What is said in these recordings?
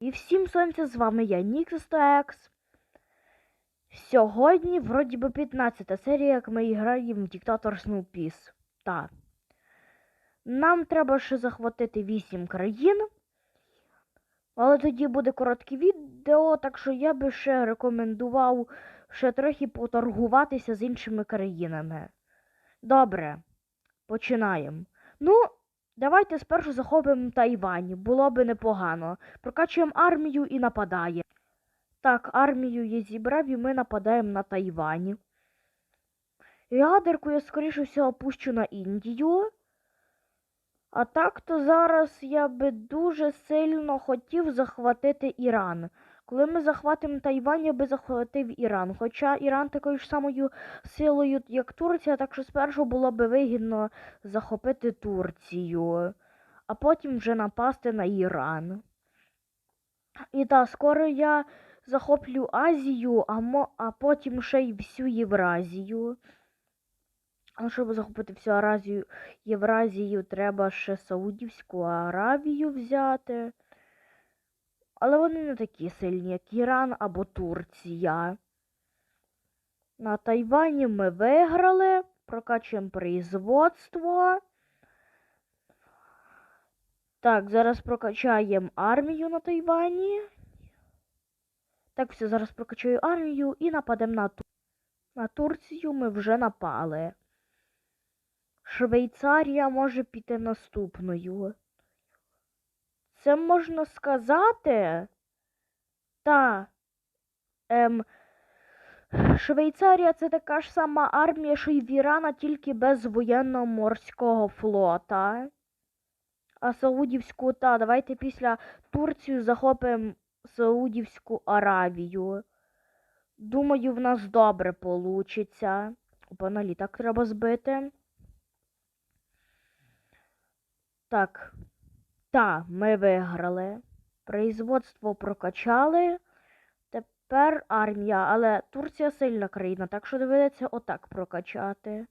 І всім сонця, з вами я, Нікс100X. Сьогодні, вроді би, 15 серія, як ми граємо в Диктатор Snow Так. Нам треба ще захватити 8 країн. Але тоді буде коротке відео, так що я би ще рекомендував ще трохи поторгуватися з іншими країнами. Добре, починаємо. Ну, давайте спершу захопимо Тайвань. Було би непогано. Прокачуємо армію і нападає. Так, армію я зібрав і ми нападаємо на Тайвань. Ядерку я, скоріше всього, пущу на Індію. А так то зараз я би дуже сильно хотів захватити Іран. Коли ми захватимо Тайвань, я би захватив Іран. Хоча Іран такою ж самою силою, як Турція, так що спершу було би вигідно захопити Турцію, а потім вже напасти на Іран. І так, скоро я захоплю Азію, а, мо, а потім ще й всю Євразію. А щоб захопити всю Аразію, Євразію, треба ще Саудівську Аравію взяти. Але вони не такі сильні, як Іран або Турція. На Тайвані ми виграли, прокачуємо производство. Так, зараз прокачаємо армію на Тайвані. Так, все, зараз прокачаю армію і нападемо на Турцію. На Турцію ми вже напали. Швейцарія може піти наступною. Це можна сказати? Та. Ем, Швейцарія це така ж сама армія, що й в Ірана, тільки без воєнно-морського флота. А Саудівську, та, давайте після Турцію захопимо Саудівську Аравію. Думаю, в нас добре получиться. Опа, літак треба збити. Так. Та, ми виграли. Производство прокачали. Тепер армія, але Турція сильна країна, так що доведеться отак прокачати.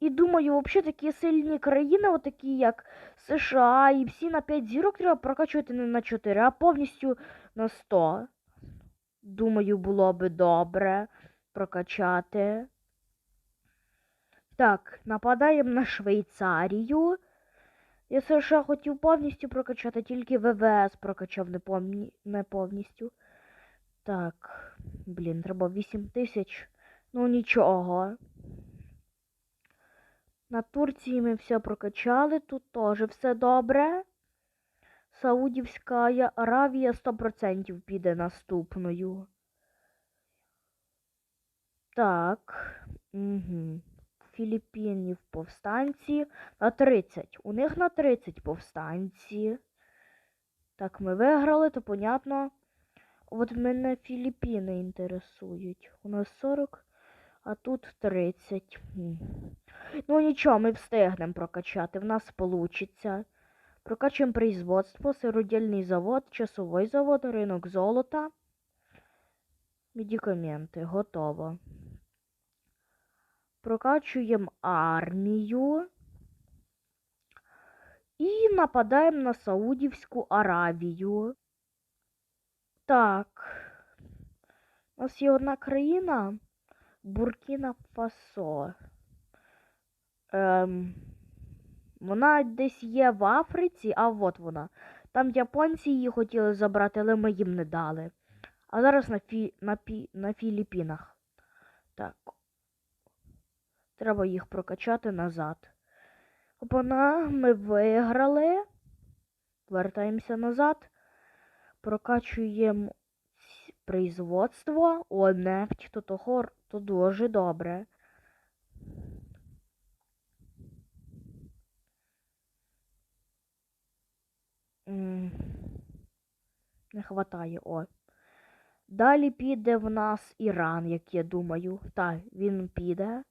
І думаю, взагалі такі сильні країни, отакі як США, і всі на 5 зірок треба прокачувати не на 4, а повністю на 100. Думаю, було би добре прокачати. Так, нападаємо на Швейцарію. Я США хотів повністю прокачати, тільки ВВС прокачав не, помні... не повністю. Так, блін, треба 8 тисяч. Ну нічого. На Турції ми все прокачали, тут теж все добре. Саудівська Аравія 100% піде наступною. Так. Угу. Філіппінів повстанці на 30. У них на 30 повстанці. Так, ми виграли, то понятно. От мене Філіппіни інтересують. У нас 40, а тут 30. Ну нічого, ми встигнемо прокачати. В нас вийде. Прокачуємо производство, сиродільний завод, часовий завод, ринок золота. Медикаменти. Готово. Прокачуємо армію. І нападаємо на Саудівську Аравію. Так. У нас є одна країна. Буркіна Фасо. Ем, вона десь є в Африці, а от вона. Там японці її хотіли забрати, але ми їм не дали. А зараз на Фі... на, Пі... на Філіппінах. Так. Треба їх прокачати назад. Опана, ми виграли. Вертаємося назад. Прокачуємо производство. О, нефть, то, хор... то дуже добре. Не хватає, о. Далі піде в нас Іран, як я думаю. Так, він піде.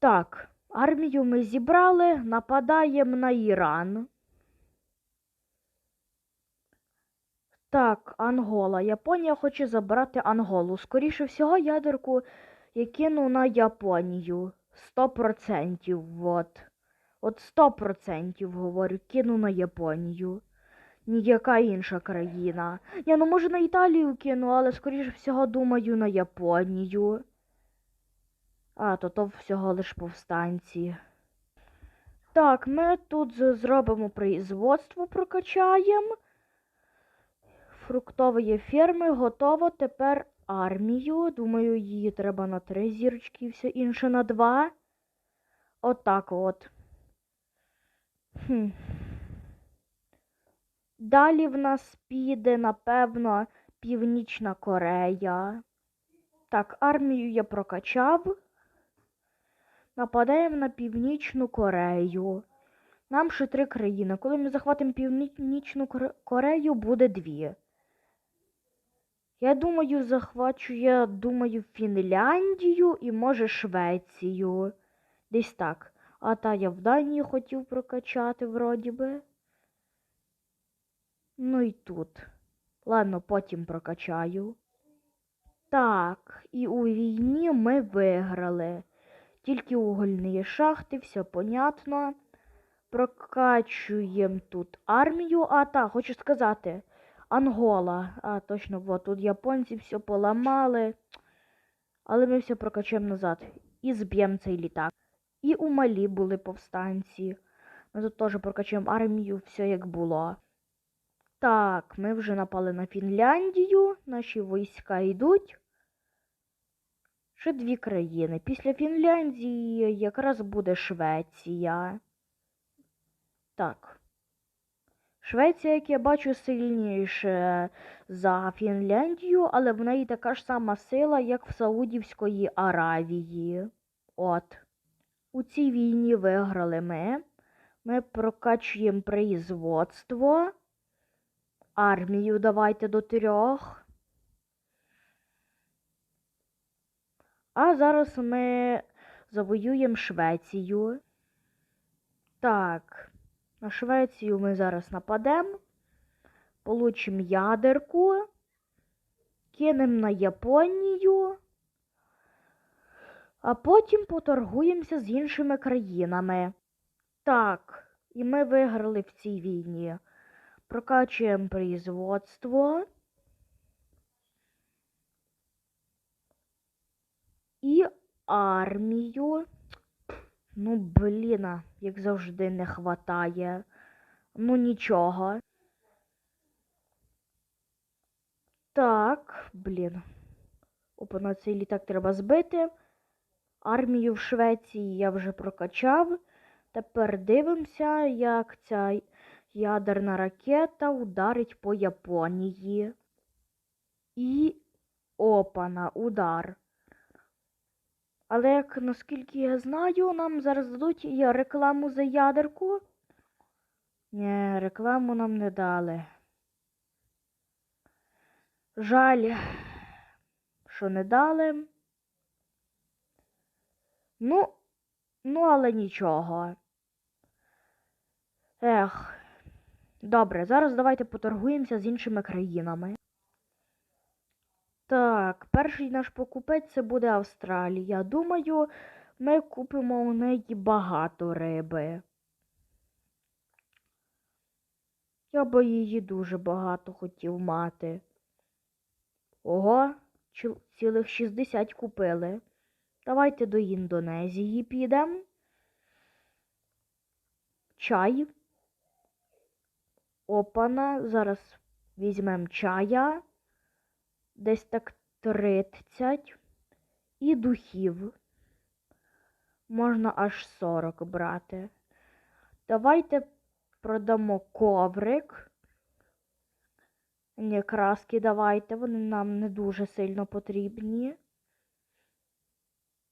Так, армію ми зібрали, нападаємо на Іран. Так, Ангола. Японія хоче забрати Анголу. Скоріше всього, ядерку я кину на Японію. 100%. Вот. От сто процентів говорю, кину на Японію. Ніяка інша країна. Я ну може на Італію кину, але скоріше всього думаю на Японію. А, то то всього лиш повстанці. Так, ми тут зробимо производство, прокачаємо. Фруктової ферми готово. Тепер армію. Думаю, її треба на три зірочки і все інше на два. Отак от. Хм. Далі в нас піде, напевно, Північна Корея. Так, армію я прокачав. Нападаємо на Північну Корею. Нам ще три країни. Коли ми захватимо Північну Корею, буде дві. Я думаю, захвачу, я думаю, Фінляндію і може Швецію. Десь так. А та я в Данії хотів прокачати, вроді би. Ну і тут. Ладно, потім прокачаю. Так, і у війні ми виграли. Тільки угольні шахти, все понятно. Прокачуємо тут армію. А, так, хочу сказати. Ангола. А, точно, вот тут японці все поламали. Але ми все прокачаємо назад. І зб'ємо цей літак. І у Малі були повстанці. Ми тут теж прокачаємо армію, все як було. Так, ми вже напали на Фінляндію. Наші війська йдуть. Ще дві країни. Після Фінляндії якраз буде Швеція. Так. Швеція, як я бачу, сильніше за Фінляндію, але в неї така ж сама сила, як в Саудівської Аравії. От. У цій війні виграли ми. Ми прокачуємо производство. Армію давайте до трьох. А зараз ми завоюємо Швецію. Так, на Швецію ми зараз нападемо. Получимо ядерку. Кинемо на Японію. А потім поторгуємося з іншими країнами. Так, і ми виграли в цій війні. Прокачуємо производство. І армію. Ну, блін, як завжди, не хватає. Ну, нічого. Так, блін. Опа, на цей літак треба збити. Армію в Швеції я вже прокачав. Тепер дивимося, як ця ядерна ракета ударить по Японії. І опана, удар. Але як наскільки я знаю, нам зараз дадуть рекламу за ядерку. Ні, рекламу нам не дали. Жаль, що не дали. Ну, ну, але нічого. Ех. Добре, зараз давайте поторгуємося з іншими країнами. Так, перший наш покупець це буде Австралія. Думаю, ми купимо у неї багато риби. Я би її дуже багато хотів мати. Ого, цілих 60 купили. Давайте до Індонезії підемо. Чай. Опана. Зараз візьмемо чая. Десь так 30. І духів. Можна аж 40 брати. Давайте продамо коврик. Ні, краски давайте, вони нам не дуже сильно потрібні.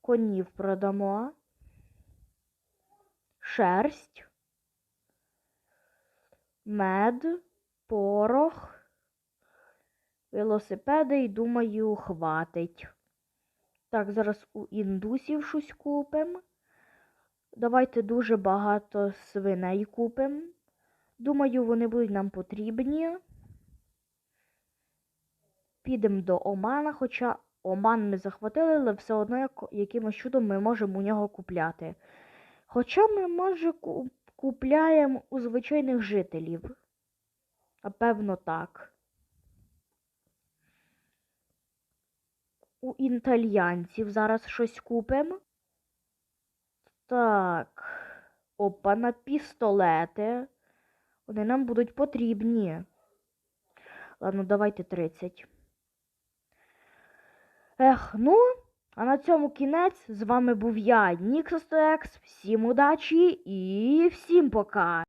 Конів продамо. Шерсть. Мед, порох, велосипеди і думаю, хватить. Так, зараз у індусів щось купимо. Давайте дуже багато свиней купимо. Думаю, вони будуть нам потрібні. Підемо до Омана, хоча Оман ми захватили, але все одно як- якимось чудом ми можемо у нього купляти. Хоча ми, може, купляємо у звичайних жителів. Напевно, так. У італьянців зараз щось купимо. Так. Опа, на пістолети. Вони нам будуть потрібні. Ладно, давайте 30. Ех, ну, а на цьому кінець. З вами був я, Ніксостекс. Всім удачі і всім пока!